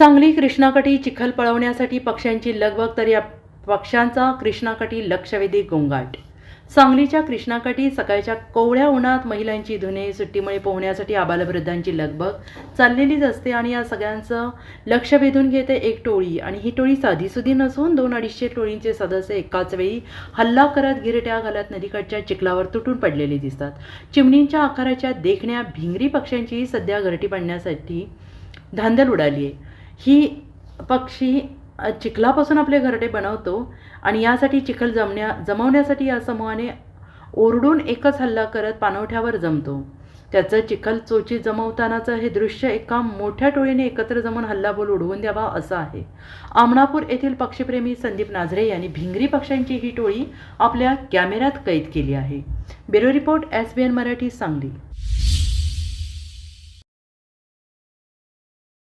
सांगली कृष्णाकटी चिखल पळवण्यासाठी पक्ष्यांची लगबग तर या पक्ष्यांचा कृष्णाकटी लक्षवेधी गोंगाट. सांगलीच्या कृष्णाकाठी सकाळच्या कोवळ्या उन्हात महिलांची धुने सुट्टीमुळे पोहण्यासाठी आबालवृद्धांची लगबग चाललेलीच असते आणि या सगळ्यांचं लक्ष वेधून घेते एक टोळी. आणि ही टोळी साधीसुधी नसून दोन अडीचशे टोळींचे सदस्य एकाच वेळी हल्ला करत गिरट्या घालत नदीकाठच्या चिखलावर तुटून पडलेले दिसतात. चिमणींच्या आकाराच्या देखण्या भिंगरी पक्ष्यांची सध्या घरटी पाडण्यासाठी धांदल उडाली आहे. ही पक्षी चिखलापासून आपले घरटे बनवतो आणि यासाठी चिखल जमण्या जमवण्यासाठी या समूहाने ओरडून एकच हल्ला करत पाणवठ्यावर जमतो. त्याचं चिखल चोची जमवतानाचं हे दृश्य एका मोठ्या टोळीने एकत्र जमून हल्लाबोल उडवून द्यावा असं आहे. आमणापूर येथील पक्षीप्रेमी संदीप नाझरे यांनी भिंगरी पक्ष्यांची ही टोळी आपल्या कॅमेऱ्यात कैद केली आहे. Bureau report S B N Marathi Sangli.